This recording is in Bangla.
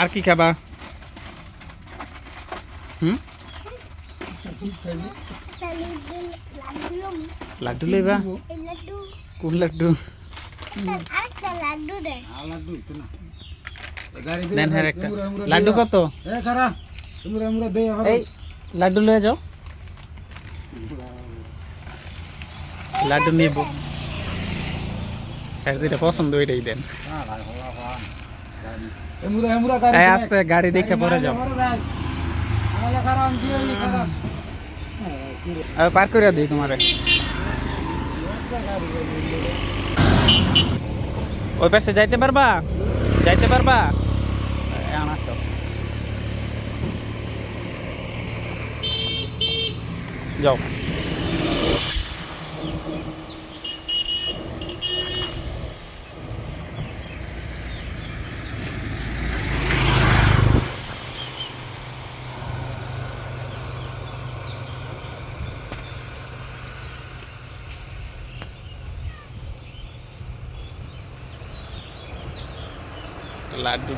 আর কি খাবা? লাড্ডু লইবা? কোন লাড্ডু? হ্যাঁ লাড্ডু কত? এই, লাড্ডু লয়ে যাও। লাড্ডু নিব। যেটা পছন্দ ওইটাই দেন। এই আস্তে গাড়ি দেখে পরে যাও আমি পার করে দিই তোমারে ওই পাশে যাইতে পারবা যাইতে পারবা এখন আসো যাও লাড্ডু